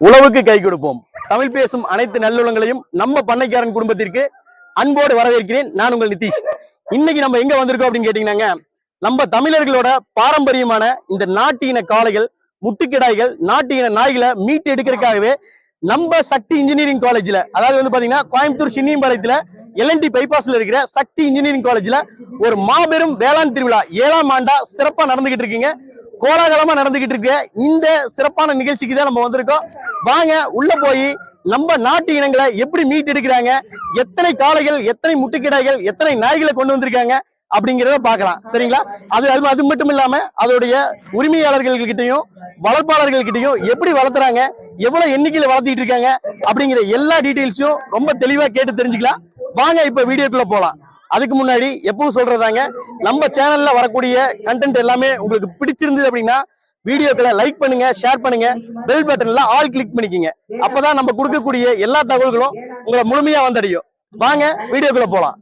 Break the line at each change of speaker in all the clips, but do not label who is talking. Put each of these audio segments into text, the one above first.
உழவுக்கு கை கொடுப்போம். தமிழ் பேசும் அனைத்து நல்லுளங்களையும் நம்ம பண்ணைக்காரன் குடும்பத்திற்கு அன்போடு வரவேற்கிறேன். நான் உங்கள் நிதிஷ். இன்னைக்கு நம்ம எங்க வந்திருக்கோம் அப்படின்னு கேட்டீங்கன்னாங்க நம்ம தமிழர்களோட பாரம்பரியமான இந்த நாட்டு இன காளைகள் முட்டுக்கிடாய்கள் நாட்டு இன நாய்களை மீட்டு எடுக்கிறதுக்காகவே நம்ம சக்தி இன்ஜினியரிங் காலேஜ்ல அதாவது வந்து பாத்தீங்கன்னா கோயம்புத்தூர் சின்னியம்பாளையத்துல எல்என்டி பைபாஸ்ல இருக்கிற சக்தி இன்ஜினியரிங் காலேஜ்ல ஒரு மாபெரும் வேளாண் திருவிழா ஏழாம் ஆண்டா சிறப்பா நடந்துகிட்டு இருக்கீங்க. கோலாகலமா நடந்துகிட்டு இருக்க. இந்த சிறப்பான நிகழ்ச்சிக்கு தான் நம்ம வந்திருக்கோம். வாங்க உள்ள போய் நம்ம நாட்டு இனங்களை எப்படி மீட் எடுக்கிறாங்க எத்தனை காளைகள் எத்தனை முட்டுக்கிடாய்கள் எத்தனை நாய்களை கொண்டு வந்திருக்காங்க அப்படிங்கிறத பார்க்கலாம். சரிங்களா? அது அது அது மட்டும் இல்லாம அதோடைய உரிமையாளர்கள் கிட்டயும் வளர்ப்பாளர்கள் கிட்டயும் எப்படி வளர்த்துறாங்க எவ்வளவு எண்ணிக்கையில வளர்த்திட்டு இருக்காங்க அப்படிங்கிற எல்லா டீட்டெயில்ஸும் ரொம்ப தெளிவா கேட்டு தெரிஞ்சுக்கலாம். வாங்க இப்ப வீடியோக்குள்ள போலாம். அதுக்கு முன்னாடி எப்பவும் சொல்றதாங்க நம்ம சேனல்ல வரக்கூடிய கண்டென்ட் எல்லாமே உங்களுக்கு பிடிச்சிருந்தது அப்படின்னா வீடியோக்களை லைக் பண்ணுங்க ஷேர் பண்ணுங்க பெல் பட்டன்ல ஆல் கிளிக் பண்ணிக்கங்க. அப்பதான் நம்ம கொடுக்கக்கூடிய எல்லா தகவல்களும் உங்களை முழுமையா வந்தடையும். வாங்க வீடியோக்குள்ள போலாம்.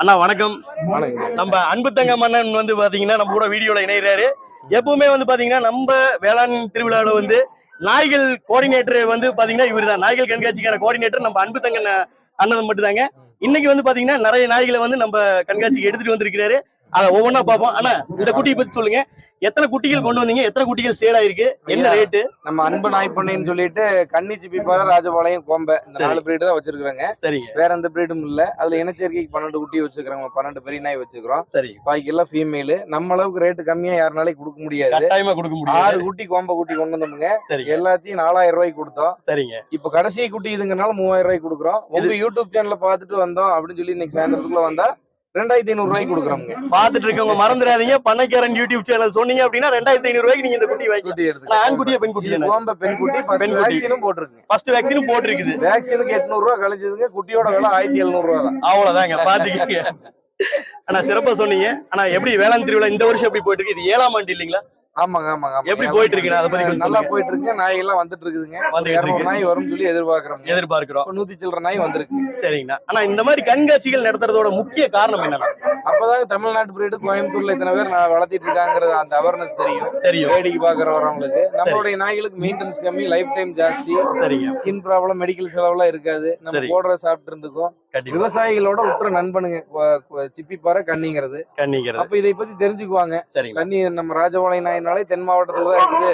அண்ணா வணக்கம். நம்ம அன்பு தங்க மன்னன் வந்து பாத்தீங்கன்னா நம்ம கூட வீடியோல இணைகிறாரு எப்பவுமே வந்து பாத்தீங்கன்னா நம்ம வேளாண் திருவிழாவில் வந்து நாய்கள் கோஆர்டினேட்டர் வந்து பாத்தீங்கன்னா இவர்தான். நாய்கள் கண்காட்சிக்கான கோஆர்டினேட்டர் நம்ம அன்பு தங்க அண்ணன் மட்டும்தாங்க. இன்னைக்கு வந்து பாத்தீங்கன்னா நிறைய நாய்களை வந்து நம்ம கண்காட்சிக்கு எடுத்துட்டு வந்திருக்கிறாரு. அதை ஒவ்வொன்றா பார்ப்போம். அண்ணா இந்த குட்டியை பத்தி சொல்லுங்க. எத்தனை குட்டிகள் கொண்டு வந்தீங்க? எத்தனை குட்டிகள் சேல் ஆயிருக்கு? என்ன. ரேட்டு
நம்ம அன்பு நாய்ப்பண்ணைன்னு சொல்லிட்டு கன்னிச்சி பிப்பார ராஜபாளையம் கோம்பை. இந்த
சரி.
நாலு பிரீடு தான் வச்சிருக்காங்க
சரிங்க.
வேற எந்த பிரீடும் இல்ல. அதுல இனச்சேர்க்கைக்கு பன்னெண்டு குட்டி வச்சிருக்காங்க பன்னெண்டு பெரிய நாய் வச்சிருக்கிறோம்.
சரி.
பாக்கி எல்லாம் ஃபீமேல் நம்ம அளவுக்கு ரேட்டு கம்மியா யாருனாலையும் கொடுக்க முடியாது.
கொடுக்க
ஆறு
முடியாது
குட்டி கோம்பை குட்டி கொண்டு வந்தோமுங்க.
சரிங்க.
எல்லாத்தையும் நாலாயிரம் ரூபாய்க்கு கொடுத்தோம்.
சரிங்க.
இப்ப கடைசி குட்டி இதுங்கனால மூவாயிரம் ரூபாய்க்கு கொடுக்குறோம். உங்க யூடியூப் சேனல்ல பாத்துட்டு வந்தோம் அப்படின்னு சொல்லி இன்னைக்கு சாயந்தரத்துக்குள்ள வந்தா ரெண்டாயிரத்தி ஐநூறு ரூபாய்க்கு கொடுக்குறோங்க
பாத்துட்டு இருக்கவங்க மறந்துடாதீங்க. பண்ணைக்காரன் யூடியூப் சேனல் சொன்னீங்க அப்படின்னா ரெண்டாயிரத்தி ஐநூறு ரூபாய்க்கு நீங்க இந்த குட்டி
குட்டி
ஆனா, ஆண் குட்டியா பெண் குட்டியா
கோம்பை பெண் குட்டி
பெண்
ஃபர்ஸ்ட்
குட்டி.
வேக்சினும் போட்டிருக்குங்க.
ஃபர்ஸ்ட் வேக்சினும் போட்டிருக்குது.
வேக்சினுக்கு எட்நூறு ரூபா கழிச்சதுங்க குட்டியோட விலை ஆயிரத்தி எழுநூறு ரூபா தான்.
அவ்வளவுதாங்க பாத்துக்கீங்க ஆனா சிறப்பா சொன்னீங்க. ஆனா எப்படி வேளாண் திருவிழா இந்த வருஷம் எப்படி போயிட்டு இருக்கு? இது ஏழாம் ஆண்டு இல்லைங்களா?
ஆமாங்க ஆமாங்க.
எப்படி போயிட்டு இருக்குண்ணா? அதை பத்தி
நல்லா. போயிட்டு இருக்குங்க நாய் எல்லாம் வந்துட்டு இருக்குதுங்க இருநூறு
இருக்கு.
நாய் வரும்னு சொல்லி எதிர்பார்க்கிறோம்.
எதிர்பார்க்கிறோம்.
நூத்தி சில்லற நாய் வந்திருக்கு.
சரிங்கண்ணா. ஆனா இந்த மாதிரி கண்காட்சிகள் நடத்துறதோட முக்கிய காரணம் என்னன்னா
அப்பதான் தமிழ்நாட்டு பிரீடு கோயம்புத்தூர்ல இத்தனை பேர் நான் வளர்த்திட்டு இருக்காங்கிறது அந்த அவேர்னஸ் தெரியும்.
தெரியும்.
வேடிக்கை பாக்குற வரவங்களுக்கு நம்மளுடைய நாய்களுக்கு மெயின்டெனன்ஸ் கம்மி லைஃப் டைம் ஜாஸ்தி.
சரிங்க.
ஸ்கின் ப்ராப்ளம் மெடிக்கல் செலவுலாம் இருக்காது. நம்ம. போடுற சாப்பிட்டு இருந்துக்கும் விவசாயிகளோட உற்ற நண்பனுங்க கொ- சிப்பிப்பாறை கண்ணிங்கிறது.
கண்ணிக்கிறது
அப்ப இதை பத்தி தெரிஞ்சுக்குவாங்க. கண்ணி நம்ம ராஜபாளையம் நாயினாலே தென் மாவட்டத்துல தான் இருக்குது.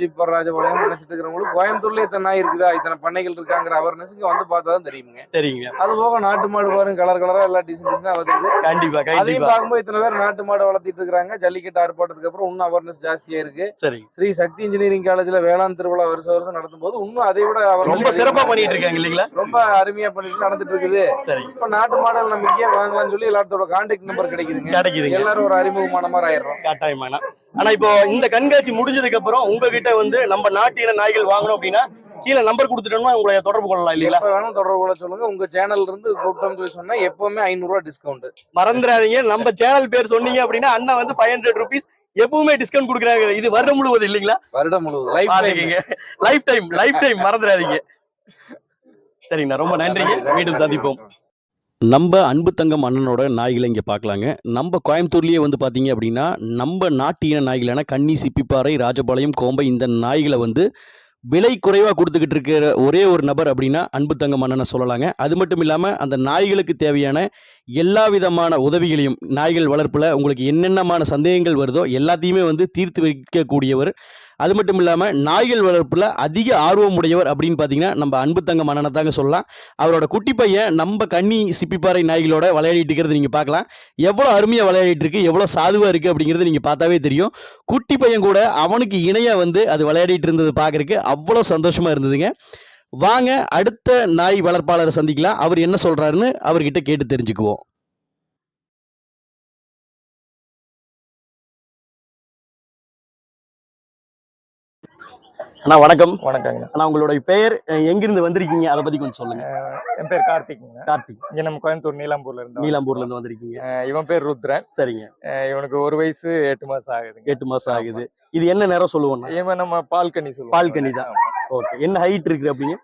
சிப்பிப்பாறை ராஜபாளையம் நினைச்சிட்டு இருக்கிறவங்களுக்கு கோயம்புத்தூர்ல இத்தனை நாய் இருக்குதா? இத்தனை பண்ணைகள் இருக்காங்கிற அவேர்னஸ் இங்க வந்து பார்த்தா தான் தெரியுங்க
தெரியுங்க.
அது போக நாட்டு மாடு பாருங்க கலர் கலரா எல்லாம் டிசைன் டிசைனா வருது
கண்டிப்பா
அதையும் பார்க்கும்போது இத்தனை பேர் நாட்டு மாடு வளர்த்திட்டு இருக்காங்க ஜல்லிக்கட்டு ஆர்ப்பாட்டத்துக்கு அப்புறம் இன்னும் அவேர்னஸ் ஜாஸ்தியா இருக்கு.
சரிங்க.
ஸ்ரீ சக்தி இன்ஜினியரிங் காலேஜ்ல வேளாண் திருவிழா வருஷம் வருஷம் நடத்தும் போது இன்னும் அதை விட awareness
ரொம்ப சிறப்பா பண்ணிட்டு இருக்காங்க இல்லீங்களா?
ரொம்ப அருமையா பண்ணிட்டு நடந்துட்டு இருக்குது.
சரிங்க.
இப்ப நாட்டு மாடல் நம்ம இங்கே வாங்கலாம்னு சொல்லி எல்லாத்தோட கான்டாக்ட் நம்பர் கிடைக்குதுங்க.
கிடைக்குதுங்க.
எல்லாரும் ஒரு அறிமுகமான மாதிரி ஆயிடுறோம்.
கட்டாயமான ஆனா இப்போ இந்த கண்காட்சி முடிஞ்சதுக்கு அப்புறம் உங்ககிட்ட வந்து நம்ம நாட்டின நாய்கள் வாங்கணும் அப்படின்னா கீழே நம்பர் கொடுத்துட்டோம்னா உங்களை தொடர்பு கொள்ளலாம்
எப்ப வேணும் தொடர்பு கொள்ள சொல்லுங்க. உங்க சேனல்ல இருந்து கூப்பிட்டோம்னு சொல்லி சொன்னா எப்பவுமே ஐநூறு ரூபாய் டிஸ்கவுண்ட்
மறந்துடாதீங்க. நம்ம சேனல் பேர் சொன்னீங்க அப்படின்னா அண்ணா வந்து ஃபைவ் ஹண்ட்ரட் ருபீஸ் எப்பவுமே டிஸ்கவுண்ட் கொடுக்குறாங்க. இது வருடம் முழுவதும் இல்லீங்களா?
வருடம் முழுவதும். Life
life time life time மறந்துடாதீங்க. சரிங்கண்ணா. ரொம்ப நன்றிங்க. மீண்டும் சந்திப்போம். நம்ம அன்பு தங்கம் அண்ணனோட நாய்களை இங்கே பார்க்கலாங்க. நம்ம கோயம்புத்தூர்லேயே வந்து பார்த்தீங்க அப்படின்னா நம்ம நாட்டு இன நாய்களான கன்னி சிப்பிப்பாறை ராஜபாளையம் கோம்பை இந்த நாய்களை வந்து விலை குறைவாக கொடுத்துக்கிட்டு இருக்கிற ஒரே ஒரு நபர் அப்படின்னா அன்பு தங்கம் அண்ணனை சொல்லலாங்க. அது மட்டும் இல்லாமல் அந்த நாய்களுக்கு தேவையான எல்லா விதமான உதவிகளையும் நாய்கள் வளர்ப்பில் உங்களுக்கு என்னென்னமான சந்தேகங்கள் வருதோ எல்லாத்தையுமே வந்து தீர்த்து வைக்கக்கூடியவர் அது மட்டும் இல்லாமல் நாய்கள் வளர்ப்பில் அதிக ஆர்வம் உடையவர் அப்படின்னு பார்த்தீங்கன்னா நம்ம அன்பு தங்க மன்னனை தாங்க சொல்லலாம். அவரோட குட்டி பையன் நம்ம கன்னி சிப்பிப்பாறை நாய்களோட விளையாடிட்டு இருக்கிறது நீங்கள் பார்க்கலாம். எவ்வளோ அருமையாக விளையாடிட்டு இருக்கு எவ்வளோ சாதுவாக இருக்குது அப்படிங்கிறது நீங்கள் பார்த்தாவே தெரியும். குட்டி பையன் கூட அவனுக்கு இணையாக வந்து அது விளையாடிட்டு இருந்தது பார்க்கறக்கு அவ்வளோ சந்தோஷமாக இருந்ததுங்க. வாங்க அடுத்த நாய் வளர்ப்பாளரை சந்திக்கலாம். அவர் என்ன சொல்கிறாருன்னு அவர்கிட்ட கேட்டு தெரிஞ்சுக்குவோம். அண்ணா வணக்கம்.
வணக்கங்க
அண்ணா உங்களோட பெயர் எங்கிருந்து வந்திருக்கீங்க? அதை பத்தி கொஞ்சம் சொல்லுங்க.
என் பேர் கார்த்திக்ங்க.
கார்த்திக்.
இங்க நம்ம கோயம்புத்தூர் நீலாம்பூர்ல இருந்து
நீலாம்பூர்ல இருந்து வந்திருக்கீங்க.
இவன் பேர் ருத்ரன்.
சரிங்க.
இவனுக்கு ஒரு வயசு எட்டு மாசம் ஆகுதுங்க.
எட்டு மாசம் ஆகுது. இது என்ன நேரம் சொல்லுவோம்னா
இவன் நம்ம பால் கனி சொல்லுவோம்.
பால் கனி தான். ஓகே. என்ன ஹைட் இருக்கு அப்படிங்க?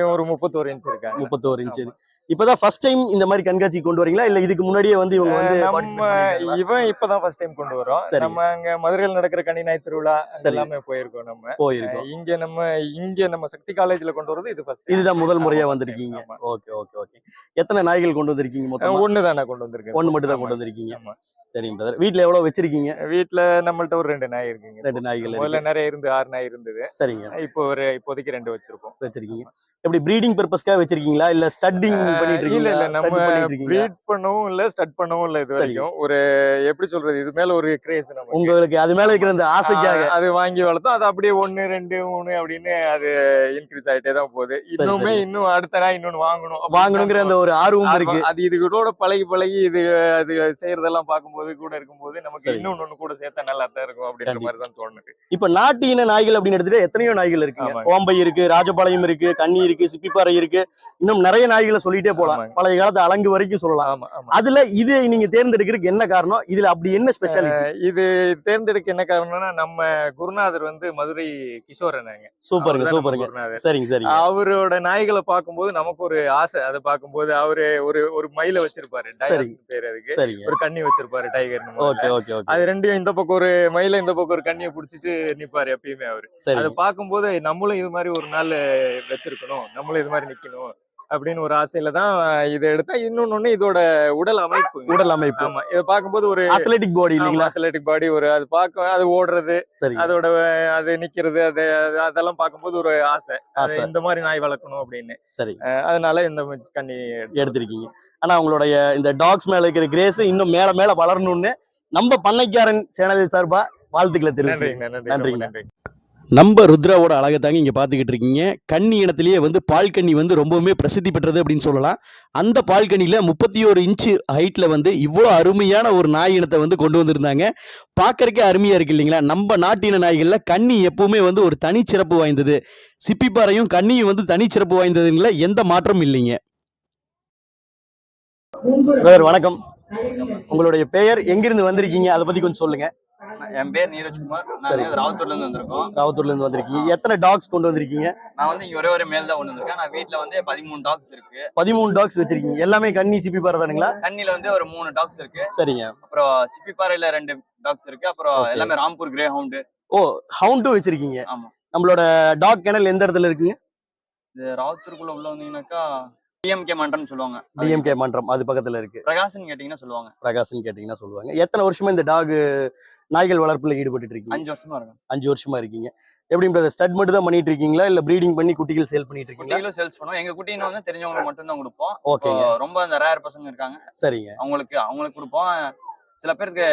இவன் ஒரு முப்பத்தோரு இன்ச் இருக்காங்க.
முப்பத்தோரு இன்ச்சு இப்பதான் ஃபர்ஸ்ட் டைம் இந்த மாதிரி கண்காட்சி கொண்டு வரீங்களா இல்ல இதுக்கு முன்னாடியே வந்து இவங்க வந்து
நம்ம? இவன் இப்பதான் ஃபர்ஸ்ட் டைம் கொண்டு வரோம். நம்ம அங்க மதுரையில் நடக்கிற கனி நாய் திருவிழா. எல்லாமே போயிருக்கோம் நம்ம
போயிருக்கோம்
இங்க நம்ம இங்க நம்ம சக்தி காலேஜ்ல கொண்டு வரது இது ஃபர்ஸ்ட்
இதுதான் முதல் முறையா வந்திருக்கீங்க. ஓகே ஓகே ஓகே எத்தனை நாய்கள் கொண்டு வந்திருக்கீங்க மொத்தம்
ஒண்ணு தான் கொண்டு வந்திருக்கேன்
ஒண்ணு மட்டும் தான். கொண்டு வந்திருக்கீங்க
ஆமா.
சரிங்க பிரதர் வீட்ல எவ்வளவு வச்சிருக்கீங்க?
வீட்ல நம்மள்ட்ட ஒரு ரெண்டு நாய் இருக்குங்க.
ரெண்டு நாய்கள்
முதல்ல. நிறைய இருந்து ஆறு நாய் இருந்தது.
சரிங்க.
இப்போ ஒரு இப்போதைக்கு ரெண்டு வச்சிருக்கோம்.
வச்சிருக்கீங்க. எப்படி ப்ரீடிங் பர்பஸ்க்காக வச்சிருக்கீங்களா? இல்ல ஸ்டட்டிங் பண்ணிட்டு
இல்ல இல்ல. நம்ம ப்ரீட் பண்ணவும் இல்ல ஸ்டட் பண்ணவும் இல்ல இது. வரைக்கும். ஒரு எப்படி சொல்றது? இது மேல ஒரு கிரேஸ் நமக்கு.
உங்களுக்கு அது மேல இருக்கிற அந்த ஆசைக்காக.
அது வாங்கி வளர்த்தோம். அது அப்படியே ஒண்ணு ரெண்டு மூணு அப்படின்னு அது இன்க்ரீஸ் ஆயிட்டே தான் போகுது. இன்னுமே. இன்னும் அடுத்த நாள் இன்னொன்னு வாங்கணும்.
வாங்கணுங்கிற அந்த ஒரு ஆர்வம். இருக்கு.
அது இது கூட பழகி பழகி இது அது செய்யறதெல்லாம் பார்க்கும்போது கூட இருக்கும்போது நமக்கு
சரி.
இன்னொன்னு ஒண்ணு கூட சேர்த்தா நல்லா தான் இருக்கும் அப்படின்ற. மாதிரி தான் தோணுது.
இப்ப நாட்டு இன நாய்கள் அப்படின்னு எடுத்துட்டு எத்தனையோ நாய்கள்
ஆமாங்க.
கோம்பை இருக்கு ராஜபாளையம் இருக்கு கன்னி இருக்கு சிப்பிப்பாறை இருக்கு. இன்னும் நிறைய நாய்களை சொல்லிட்டே போலாம். பழைய காலத்து அலங்கு வரைக்கும் சொல்லலாம். அதுல இது நீங்க தேர்ந்தெடுக்கிறதுக்கு என்ன காரணம்? இதுல அப்படி என்ன ஸ்பெஷாலிட்டி
அஹ் இது தேர்ந்தெடுக்க என்ன காரணம்னா நம்ம குருநாதர் வந்து மதுரை கிஷோரனாங்க
சூப்பருங்க சூப்பருங்க. சரிங்க சரிங்க.
அவரோட நாய்களை பார்க்கும்போது நமக்கு ஒரு ஆசை. அதை பார்க்கும்போது அவரு ஒரு ஒரு மயில வச்சிருப்பாரு.
சரி.
பேர் அதுக்கு. ஒரு கண்ணி வச்சிருப்பாரு. Tiger
okay okay okay.
அது ரெண்டையும் இந்த பக்கம் ஒரு மயில இந்த பக்கம் ஒரு கண்ணியை புடிச்சிட்டு நிப்பாரு எப்பயுமே அவரு. அதை பார்க்கும்போது நம்மளும் இது மாதிரி ஒரு நாள் வச்சிருக்கணும் நம்மளும் இது மாதிரி நிக்கணும் அப்படின்னு ஒரு ஆசையில தான் இதை எடுத்தா இன்னொன்னு இதோட உடல் அமைப்பு.
உடல் அமைப்பு.
ஆமா இதை பார்க்கும்போது ஒரு
அத்லெட்டிக் பாடி இல்லைங்களா?
அத்லெட்டிக் பாடி ஒரு அது பார்க்க அது ஓடுறது அதோட அது நிக்கிறது அது அது- அதெல்லாம் பார்க்கும்போது ஒரு ஆசை. இந்த மாதிரி நாய் வளர்க்கணும் அப்படின்னு.
சரி.
அதனால இந்த எடுத்தோம்.
எடுத்திருக்கீங்க. ஆனா உங்களுடைய இந்த டாக்ஸ் மேல இருக்கிற கிரேஸ் இன்னும் மேல மேல வளரணும்னு நம்ம பண்ணைக்காரன் சேனல் சார்பா வாழ்த்துக்களை தெரிவிச்சு
நன்றிங்க
நம்ம ருத்ராவோட அழகை தாங்க இங்கே பார்த்துக்கிட்டு இருக்கீங்க. கன்னி இனத்திலேயே வந்து பால் கன்னி வந்து ரொம்பவுமே பிரசித்தி பெற்றது அப்படின்னு சொல்லலாம். அந்த பால் கன்னியில் முப்பத்தி ஒரு இன்ச்சு ஹைட்டில் வந்து இவ்வளோ அருமையான ஒரு நாய் இனத்தை வந்து கொண்டு வந்திருந்தாங்க. பார்க்கறக்கே அருமையாக இருக்கு இல்லைங்களா? நம்ம நாட்டின நாய்களில் கன்னி எப்பவுமே வந்து ஒரு தனிச்சிறப்பு வாய்ந்தது. சிப்பிப்பாறையும் கன்னியும் வந்து தனிச்சிறப்பு வாய்ந்ததுங்கள எந்த மாற்றமும் இல்லைங்க. பிரதர் வணக்கம். உங்களுடைய பெயர் எங்கிருந்து வந்திருக்கீங்க? அதை பத்தி கொஞ்சம் சொல்லுங்க.
என் பேர் நீரஜ்குமார். நான் ராவத்தூர்ல இருந்து வந்திருக்கோம்.
ராவத்தூர்ல இருந்து வந்திருக்கீங்க. எத்தனை டாக்ஸ் கொண்டு வந்திருக்கீங்க?
நான் வந்து இங்க ஒரே ஒரு மேல் தான் கொண்டு வந்திருக்கேன். நான் வீட்ல வந்து பதிமூணு டாக்ஸ் இருக்கு.
பதிமூணு டாக்ஸ் வச்சிருக்கீங்க. எல்லாமே கன்னி சிப்பி பாரதானுங்களா
கண்ணில வந்து ஒரு மூணு டாக்ஸ் இருக்கு.
சரிங்க.
அப்புறம் சிப்பிப்பாறையில ரெண்டு டாக்ஸ் இருக்கு. அப்புறம். எல்லாமே ராம்பூர் கிரே ஹவுண்டு
ஓ ஹவுண்டும் வச்சிருக்கீங்க.
ஆமா.
நம்மளோட டாக் கிணல் எந்த இடத்துல இருக்குங்க
ராவத்தூருக்குள்ள உள்ள வந்தீங்கன்னாக்கா டிஎம்கே மன்றம்னு சொல்லுவாங்க.
டிஎம்கே மன்றம் அது பக்கத்துல இருக்கு.
பிரகாசன் கேட்டீங்கன்னா சொல்லுவாங்க.
பிரகாசன் கேட்டீங்கன்னா சொல்லுவாங்க. எத்தனை வருஷமா இந்த டாக் நாய்கள் வளர்ப்புல ஈடுபட்டு இருக்கீங்க?
அஞ்சு வருஷமா இருக்கும்
அஞ்சு வருஷமா இருக்கீங்க. எப்படி பிரதர் ஸ்டட் மட்டும் தான் பண்ணிட்டு இருக்கீங்களா? இல்ல ப்ரீடிங் பண்ணி குட்டிகள் சேல் பண்ணிட்டு இருக்கீங்களா?
சேல்ஸ் பண்ணுவோம். எங்க குட்டின்னு வந்து தெரிஞ்சவங்களுக்கு மட்டும் தான் கொடுப்போம். இப்போ ரொம்ப அந்த ரேர் பசங்க இருக்காங்க.
சரிங்க.
அவங்களுக்கு அவங்களுக்கு கொடுப்போம். சில பேருக்கு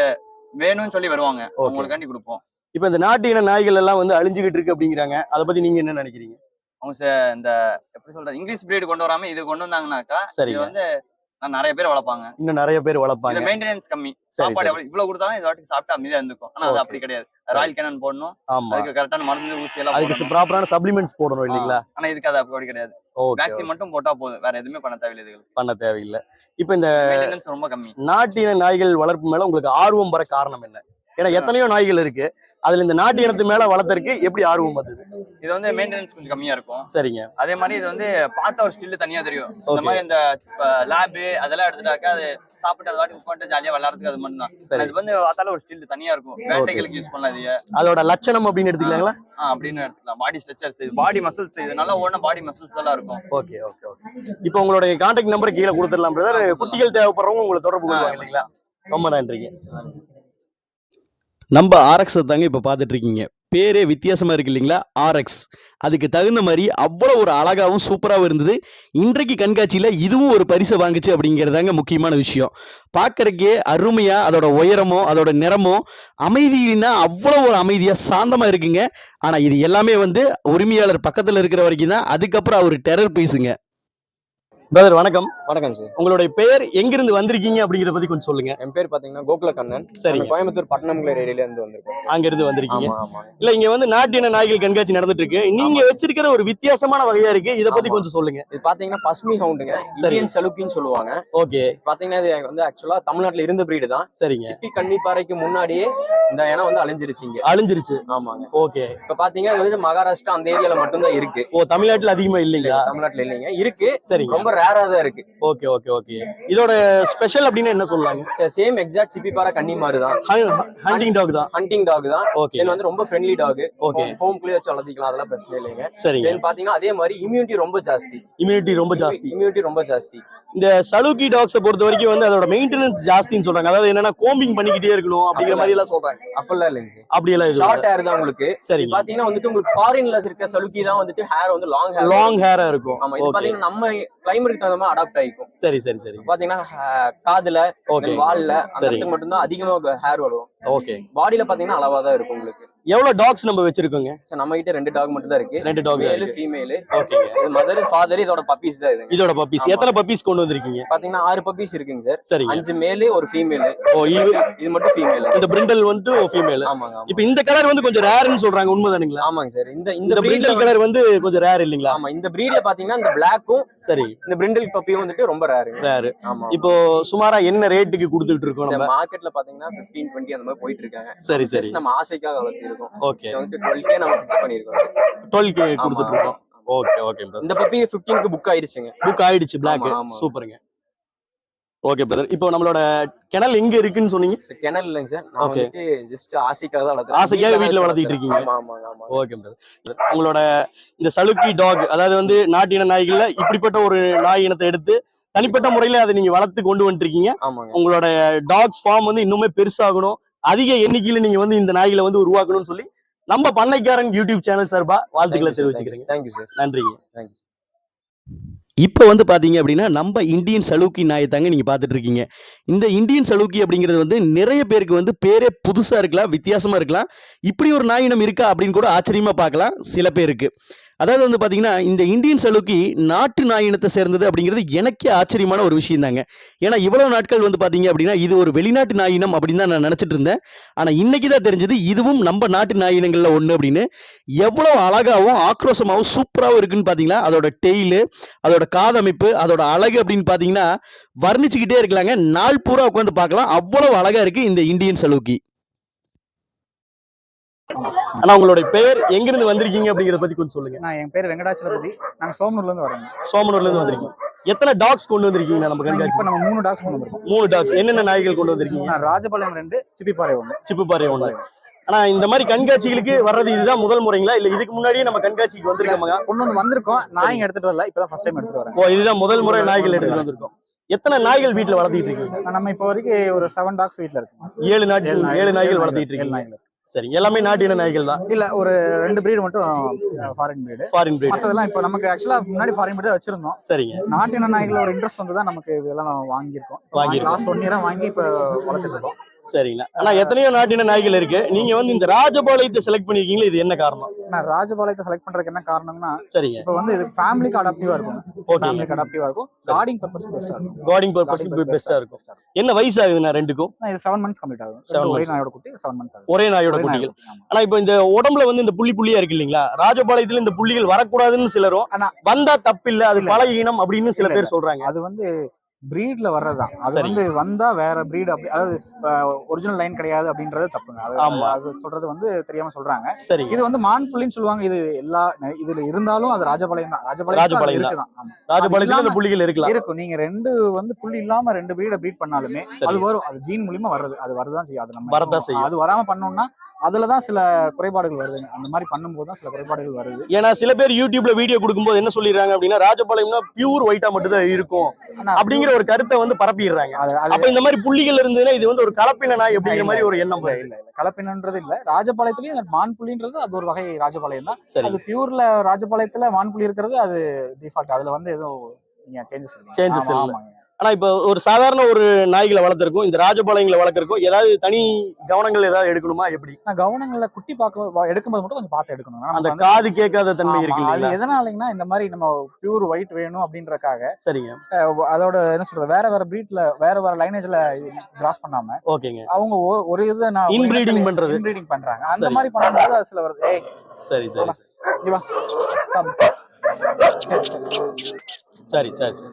வேணும்னு சொல்லி வருவாங்க. அவங்களுக்காண்டி கொடுப்போம்.
இப்போ இந்த நாட்டு இன நாய்கள் எல்லாம் வந்து அழிஞ்சுகிட்டு இருக்கு அப்படிங்கிறாங்க. அதை பத்தி நீங்க என்ன நினைக்கிறீங்க?
அவங்க இந்த எப்படி சொல்றது இங்கிலீஷ் பிரீடு கொண்டு வராம இது கொண்டு வந்தாங்கன்னாக்கா
சரிங்க.
வந்து நிறைய பேர் வளர்ப்பாங்க.
இன்னும் நிறைய பேர் வளர்ப்பாங்க.
மெயின்டெனன்ஸ் கம்மி.
சரி
சாப்பாடு
சரி
இவ்வளவு கொடுத்தாலும் இது வாட்டி சாப்பிட்டு அமைதியா இருந்துக்கும். ஆனா அது. அப்படி கிடையாது.
சரி.
ராயல் கேனன் போடணும்.
ஆமா.
அதுக்கு கரெக்டான மருந்து ஊசி எல்லாம்
அதுக்கு. ப்ராப்பரான சப்ளிமெண்ட்ஸ் போடணும் இல்லைங்களா?
ஆனா இதுக்கு அது அப்படி கிடையாது. வேக்சின் மட்டும் போட்டா போதும். வேற எதுவுமே பண்ண தேவையில்லை இதுகளுக்கு.
பண்ண தேவையில்லை. இப்போ இந்த
மெயின்டெனன்ஸ் ரொம்ப கம்மி.
நாட்டின நாய்கள் வளர்ப்பு மேல உங்களுக்கு ஆர்வம் வர காரணம் என்ன? ஏன்னா எத்தனையோ நாய்கள் இருக்கு. அதுல இந்த நாட்டு இனத்து மேல வளர்த்தறதுக்கு எப்படி ஆர்வம் வந்தது?
இது வந்து மெயின்டெனன்ஸ் கொஞ்சம் கம்மியா இருக்கும்.
சரிங்க.
அதே மாதிரி இது வந்து பார்த்த ஒரு ஸ்டில் தனியா தெரியும். இந்த. மாதிரி இந்த லேப் அதெல்லாம் எடுத்துட்டாக்கா அது சாப்பிட்டு அது வாட்டி உட்காந்து ஜாலியா விளையாடுறதுக்கு அது மட்டும் தான் இது வந்து பார்த்தாலும் ஒரு ஸ்டில் தனியா இருக்கும். வேட்டைகளுக்கு யூஸ் பண்ணலாம் இது
அதோட லட்சணம் அப்படின்னு எடுத்துக்கலாங்களா?
அப்படின்னு எடுத்துக்கலாம். பாடி ஸ்ட்ரக்சர்ஸ் இது பாடி மசில்ஸ் இது நல்லா ஓன பாடி மசில்ஸ் எல்லாம் இருக்கும்.
ஓகே ஓகே ஓகே இப்போ உங்களுடைய கான்டாக்ட் நம்பர் கீழே கொடுத்துடலாம் பிரதர் குட்டிகள் தேவைப்படுறவங்க உங்களை தொடர்பு கொள்வாங்க இல்லைங்களா? ரொம்ப நன்றிங்க. நம்ம ஆர்எக்ஸ் தாங்க இப்போ பார்த்துட்டு இருக்கீங்க பேரே வித்தியாசமாக இருக்கு இல்லைங்களா? ஆர்எக்ஸ் அதுக்கு தகுந்த மாதிரி அவ்வளோ ஒரு அழகாகவும் சூப்பராகவும் இருந்தது. இன்றைக்கு கண்காட்சியில் இதுவும் ஒரு பரிசை வாங்குச்சு அப்படிங்கிறதாங்க முக்கியமான விஷயம். பார்க்கறக்கே அருமையாக அதோட உயரமோ அதோட நிறமோ அமைதினா அவ்வளோ ஒரு அமைதியாக சாந்தமாக இருக்குங்க. ஆனால் இது எல்லாமே வந்து உரிமையாளர் பக்கத்தில் இருக்கிற வரைக்கும் தான். அதுக்கப்புறம் அவர் டெரர் பீஸுங்க பிரதர் வணக்கம்.
வணக்கம் சார்
உங்களுடைய பெயர் எங்கிருந்து வந்திருக்கீங்க அப்படிங்கறத பத்தி கொஞ்சம் சொல்லுங்க.
என் பேர் பாத்தீங்கன்னா கோகுல கண்ணன் நான் கோயம்புத்தூர் பட்டணம்குளர் ஏரியால இருந்து வந்திருக்கோம்
அங்க இருந்து வந்திருக்கீங்க. இல்ல இங்க வந்து நாட்டின நாய்கள் கண்காட்சி நடந்துட்டு இருக்கு நீங்க வச்சிருக்கிற ஒரு வித்தியாசமான வகையா இருக்கு. இத பத்தி. கொஞ்சம் சொல்லுங்க.
இது பாத்தீங்கன்னா பஸ்மி ஹவுண்டுங்க. இந்தியன் சலுக்கின்னு சொல்லுவாங்க.
ஓகே.
பாத்தீங்கன்னா இது வந்து ஆக்சுவலா தமிழ்நாட்டுல இருந்த பிரீடு தான்.
சரிங்க.
சிப்பி கன்னிப்பாறைக்கு முன்னாடியே இந்த இனம் வந்து அழிஞ்சிருச்சு இங்க.
அழிஞ்சிருச்சு.
ஆமாங்க.
ஓகே.
இப்ப பாத்தீங்கன்னா மகாராஷ்டிரா அந்த ஏரியால மட்டும்தான் இருக்கு.
ஓ தமிழ்நாட்டுல அதிகமா இல்லைங்களா?
தமிழ்நாட்டுல இல்லைங்க. இருக்கு.
சரிங்க.
ரொம்ப ரேரா தான் இருக்கு.
ஓகே ஓகே ஓகே இதோட ஸ்பெஷல் அப்படின்னு என்ன சொல்லலாங்க
சேம் எக்ஸாக்ட் சிப்பி பாறை கன்னி மாதிரி தான்.
ஹண்டிங் டாக் தான்.
ஹண்டிங் டாக் தான்.
ஓகே
இது வந்து ரொம்ப ஃப்ரெண்ட்லி டாக்
ஓகே
ஹோம் குள்ளே வச்சு வளர்த்திக்கலாம் அதெல்லாம் பிரச்சனை இல்லைங்க. தென் பாத்தீங்கன்னா அதே மாதிரி இம்யூனிட்டி ரொம்ப ஜாஸ்தி.
இம்யூனிட்டி ரொம்ப ஜாஸ்தி.
இம்யூனிட்டி ரொம்ப ஜாஸ்தி.
இந்த சலுக்கி டாக்ஸை பொறுத்த வரைக்கும் வந்து அதோட மெயின்டெனன்ஸ் ஜாஸ்தின்னு சொல்றாங்க. அதாவது என்னன்னா கோம்பிங் பண்ணிக்கிட்டே இருக்கணும் அப்படிங்கிற மாதிரி எல்லாம் சொல்றாங்க.
அப்பெல்லாம் இல்லைங்க சார்
அப்படி எல்லாம்
ஷார்ட் ஹேர் தான் உங்களுக்கு.
சரிங்க.
பாத்தீங்கன்னா வந்துட்டு உங்களுக்கு ஃபாரின்ல இருக்க சலுக்கி தான் வந்துட்டு ஹேர் வந்து லாங் ஹேர்
லாங் ஹேரா இருக்கும்.
ஆமா இது பாத்தீங்கன்னா நம்ம கிளைமேட்டுக்கு தகுந்த மாதிரி அடாப்ட் ஆயிக்கும்.
சரி சரி சரி.
பாத்தீங்கன்னா காதுல
ஓகே
வால்ல அந்த மட்டும்தான் அதிகமா ஹேர் வரும்.
ஓகே
பாடியில பாத்தீங்கன்னா அளவா தான் இருக்கும் உங்களுக்கு.
எவ்வளவு டாக்ஸ் நம்ம வச்சிருக்கோங்க?
சோ நம்ம கிட்ட ரெண்டு டாக் மட்டும் தான் இருக்கு.
ரெண்டு டாக்
மேலு ஃபீமேலு
ஓகேங்க
இது மதர் ஃபாதர் இதோட பப்பீஸ் தான் இதுங்க.
இதோட பப்பீஸ். எத்தனை பப்பீஸ் கொண்டு வந்திருக்கீங்க?
பாத்தீங்கன்னா ஆறு பப்பீஸ் இருக்குங்க சார்.
சரிங்க.
அஞ்சு மேலு ஒரு ஃபீமேலு
ஓ இது
இது மட்டும் ஃபீமேல்
இந்த பிரிண்டல் வந்துட்டு ஃபீமேல்
ஆமாங்க ஆமா
இப்போ இந்த கலர் வந்து கொஞ்சம் ரேர்னு சொல்றாங்க உண்மைதானுங்களா?
ஆமாங்க சார். இந்த இந்த
பிரிண்டல்
வந்து-
கலர் வந்து கொஞ்சம் ரேர் இல்லைங்களா?
ஆமா இந்த பிரீட்ல பாத்தீங்கன்னா இந்த பிளாக்கும்
சரி.
இந்த பிரிண்டில் பப்பியும் வந்துட்டு ரொம்ப ரேருங்க
ரேர்
ஆமா
இப்போ சுமாரா என்ன ரேட்டுக்கு கொடுத்துட்டு இருக்கோம் நம்ம?
மார்க்கெட்ல பாத்தீங்கன்னா 15 20 அந்த மாதிரி போயிட்டு இருக்காங்க.
சரி சரி.
நம்ம ஆசைக்காக வளர்த்தி இருக்கோம்.
ஓகே
வந்து 12k நம்ம ஃபிக்ஸ் பண்ணிருக்கோம்.
Twelve K. கொடுத்துட்டு இருக்கோம் ஓகே ஓகே பிரதர்
இந்த பப்பி 15க்கு புக் ஆயிருச்சுங்க
புக் ஆயிடுச்சு பிளாக். சூப்பருங்க. ஓகே பிரதர் இப்போ நம்மளோட கிணல் எங்க இருக்குன்னு சொன்னீங்க?
கிணறு இல்லைங்க சார். வந்துட்டு ஜஸ்ட் ஆசைக்காக தான் வளர்த்துறேன்.
ஆசைக்காக
தான்
வளர்த்திட்டு இருக்கீங்க.
ஆமா ஆமா ஆமா.
ஓகே பிரதர் உங்களோட இந்த சலுக்கி டாக் அதாவது வந்து நாட்டின நாய்கள்ல இப்படிப்பட்ட ஒரு நாய் இனத்தை எடுத்து தனிப்பட்ட முறையில அதை நீங்க வளர்த்து கொண்டு வந்துட்டு இருக்கீங்க. உங்களோட டாக்ஸ் ஃபார்ம் வந்து இன்னுமே பெருசாகணும். அதிக எண்ணிக்கையில நீங்க வந்து இந்த நாய்களை வந்து உருவாக்கணும்னு சொல்லி நம்ம பண்ணைக்காரன் யூடியூப் சேனல் சார்பா வாழ்த்துக்களை தெரிவிச்சுக்கிறேங்க
தேங்க்யூ சார்
நன்றிங்க. இப்போ வந்து பாத்தீங்க அப்படின்னா நம்ம இந்தியன் சலூக்கி நாயை தாங்க நீங்க பார்த்துட்டு இருக்கீங்க. இந்த இந்தியன் சலூக்கி அப்படிங்கிறது வந்து நிறைய பேருக்கு வந்து பேரே புதுசா இருக்கலாம் வித்தியாசமா இருக்கலாம். இப்படி ஒரு நாய் இனம் இருக்கா அப்படின்னு கூட ஆச்சரியமா பார்க்கலாம் சில பேருக்கு. அதாவது வந்து பார்த்தீங்கன்னா இந்த இந்தியன் சலுக்கி நாட்டு நாய் இனத்தை சேர்ந்தது அப்படிங்கிறது எனக்கே ஆச்சரியமான ஒரு விஷயம் தாங்க ஏன்னா இவ்வளோ நாட்கள் வந்து பார்த்தீங்க அப்படின்னா இது ஒரு வெளிநாட்டு நாய் இனம் அப்படின்னு தான் நான் நினச்சிட்டு இருந்தேன். ஆனால் இன்னைக்கு தான் தெரிஞ்சது இதுவும் நம்ம நாட்டு நாய் ஒன்று அப்படின்னு. எவ்வளோ அழகாகவும் ஆக்ரோஷமாகவும் சூப்பராகவும் இருக்குன்னு பார்த்தீங்கன்னா அதோட டெய்லு அதோட காதமைப்பு அதோட அழகு அப்படின்னு பார்த்தீங்கன்னா வர்ணிச்சுக்கிட்டே இருக்கலாங்க. நாள் பூரா உட்காந்து பார்க்கலாம். அவ்வளோ அழகாக இருக்குது இந்த இந்தியன் சலூக்கி ஆனா உங்களுடைய பெயர் எங்கிருந்து வந்திருக்கீங்க அப்படிங்கறத பத்தி கொஞ்சம் சொல்லுங்க.
நான் என் பேர் வெங்கடாச்சலபதி. நாங்க சோமனூர்ல இருந்து வரோங்க
சோமனூர்ல இருந்து வந்திருக்கீங்க. எத்தனை டாக்ஸ் கொண்டு வந்திருக்கீங்க நம்ம கண்காட்சி
நம்ம மூணு டாக்ஸ் கொண்டு வந்திருக்கோம்.
மூணு டாக்ஸ் என்னென்ன நாய்கள் கொண்டு வந்திருக்கீங்க?
நான் ராஜபாளையம் ரெண்டு சிப்பிப்பாறை ஒண்ணு.
சிப்பு பாறை ஒண்ணு. ஆனா இந்த மாதிரி கண்காட்சிகளுக்கு வர்றது இதுதான் முதல் முறைங்களா? இல்ல இதுக்கு முன்னாடியே நம்ம கண்காட்சிக்கு வந்திருக்கோமா?
கொண்டு வந்து வந்திருக்கோம். நாய்ங்க எடுத்துட்டு வரல. இப்பதான் ஃபர்ஸ்ட் டைம் எடுத்துட்டு வரேன்.
ஓ இதுதான் முதல் முறை நாய்கள் எடுத்துட்டு வந்திருக்கோம். எத்தனை நாய்கள் வீட்டுல வளர்த்திட்டு இருக்கீங்க?
நான் நம்ம இப்போ வரைக்கும் ஒரு செவன் டாக்ஸ் வீட்ல இருக்கு
ஏழு நாட்கள் ஏழு நாய்கள் வளர்த்திட்டு இருக்கீங்க. சரி எல்லாமே நாட்டின நாய்கள் தான்.
இல்ல ஒரு ரெண்டு பிரீடு மட்டும் ஃபாரின் பிரீடு
ஃபாரின் பிரீட்
மத்ததெல்லாம் இப்போ நமக்கு ஆக்சுவலா முன்னாடி ஃபாரின் பிரீடு வச்சிருந்தோம்.
சரிங்க.
நாட்டின நாய்கள் ஒரு இன்ட்ரெஸ்ட் வந்து தான் நமக்கு இதெல்லாம் வாங்கியிருக்கோம்.
வாங்கியிருக்கோம்.
லாஸ்ட் ஒன் இயரா வாங்கி இப்போ வளர்த்துட்டு இருக்கோம்.
சரிங்க ஆனா எத்தனையோ நாட்டின நாய்கள் இருக்கு. நீங்க வந்து இந்த ராஜபாளையத்தை செலக்ட் பண்ணிருக்கீங்களா? இது என்ன காரணம்?
நான் ராஜபாளையத்தை செலக்ட் பண்றதுக்கு என்ன காரணம்னா
சரிங்க.
இப்போ வந்து இது ஃபேமிலிக்கு அடாப்டிவா இருக்கும். ஃபேமிலிக்கு அடாப்டிவா இருக்கும். கார்டிங் பர்பஸ் பெஸ்டா இருக்கும்.
கார்டிங் பர்பஸ்க்கு பெஸ்டா இருக்கும். என்ன வயசு ஆகுதுண்ணா ரெண்டுக்கும்?
இது செவன் மந்த்ஸ் கம்ப்ளீட் ஆகும்.
Seven
ஒரே. நாயோட குட்டி செவன் மந்த் ஆகும்.
ஒரே நாயோட குட்டிகள். ஆனா இப்போ இந்த உடம்புல வந்து இந்த புள்ளி புள்ளியா இருக்கு இல்லீங்களா? ராஜபாளையத்துல இந்த புள்ளிகள் வரக்கூடாதுன்னு சிலரும் வந்தா தப்பில்ல அது. பல இனம் அப்படின்னு சில பேர் சொல்றாங்க.
அது வந்து பிரீட்ல வர்றதுதான். அது
சரி.
வந்து வந்தா வேற பிரீட் அப்படி அதாவது ஒரிஜினல் லைன் கிடையாது அப்படின்றது தப்புங்க. அது சொல்றது வந்து தெரியாம சொல்றாங்க.
சரிங்க.
இது வந்து மான் புள்ளின்னு சொல்லுவாங்க. இது எல்லா இதுல இருந்தாலும் அது ராஜபாளையம் தான். ராஜபாளையம்
ராஜபாளையம் தான்.
இருக்குதான்.
ராஜபாளையத்துல இந்த
இல்லாம-
புள்ளிகள் இருக்கலாம்.
இருக்கும். நீங்க ரெண்டு வந்து புள்ளி இல்லாம ரெண்டு பிரீட பிரீட் பண்ணாலுமே
சரி.
அது வரும். அது ஜீன் மூலியமா வர்றது. அது வரதான் செய்யும். அது நம்ம
வரதான் செய்யும்.
அது வராம பண்ணோம்னா அதுலதான் சில குறைபாடுகள் வருது. அந்த மாதிரி பண்ணும்போது தான் சில குறைபாடுகள் வருது.
ஏன்னா சில பேர் யூடியூப்ல வீடியோ கொடுக்கும்போது என்ன சொல்லிடுறாங்க அப்படின்னா ராஜபாளையம்னா பியூர் ஒயிட்டா மட்டும் தான் இருக்கும் அப்படிங்கிற ஒரு கருத்தை வந்து பரப்பிடுறாங்க. அப்ப இந்த மாதிரி புள்ளிகள் இருந்ததுன்னா இது வந்து ஒரு கலப்பின
இல்ல,
மாதிரி ஒரு எண்ணம்
இல்ல இல்ல கலப்பினன்றது இல்ல. ராஜபாளையத்திலயும் மான் புலின்றது அது ஒரு வகை ராஜபாளையம் தான். அது பியூர்ல ராஜபாளையத்துல வான் புலி இருக்கிறது அது டிஃபால்ட் அதுல வந்து எதுவும் நீங்க சேஞ்சஸ்
Changes இல்ல. ஆனா இப்ப ஒரு சாதாரண ஒரு நாய்களை வளர்த்துருக்கும் இந்த ராஜபாளையங்களை வளர்க்கறதுக்கும் ஏதாவது தனி கவனங்கள் ஏதாவது எடுக்கணுமா எப்படி
நான் கவனங்கள்ல குட்டி பார்க்க எடுக்கும்போது மட்டும் கொஞ்சம் பார்த்து எடுக்கணும்
அந்த காது கேட்காத தன்மை இருக்கு
அது எதனாலங்கன்னா இந்த மாதிரி நம்ம பியூர் ஒயிட் வேணும் அப்படின்றக்காக
சரிங்க
அதோட என்ன சொல்றது வேற வேற பிரீட்ல வேற வேற லைனேஜ்ல கிராஸ் பண்ணாம
ஓகேங்க
அவங்க ஒரு இதை நான்
Inbreeding பண்றது.
இன்பிரீடிங் பண்றாங்க அந்த. மாதிரி பண்ணும்போது அது சில வருது.
சரி, சரி.
சரி சரி
சரி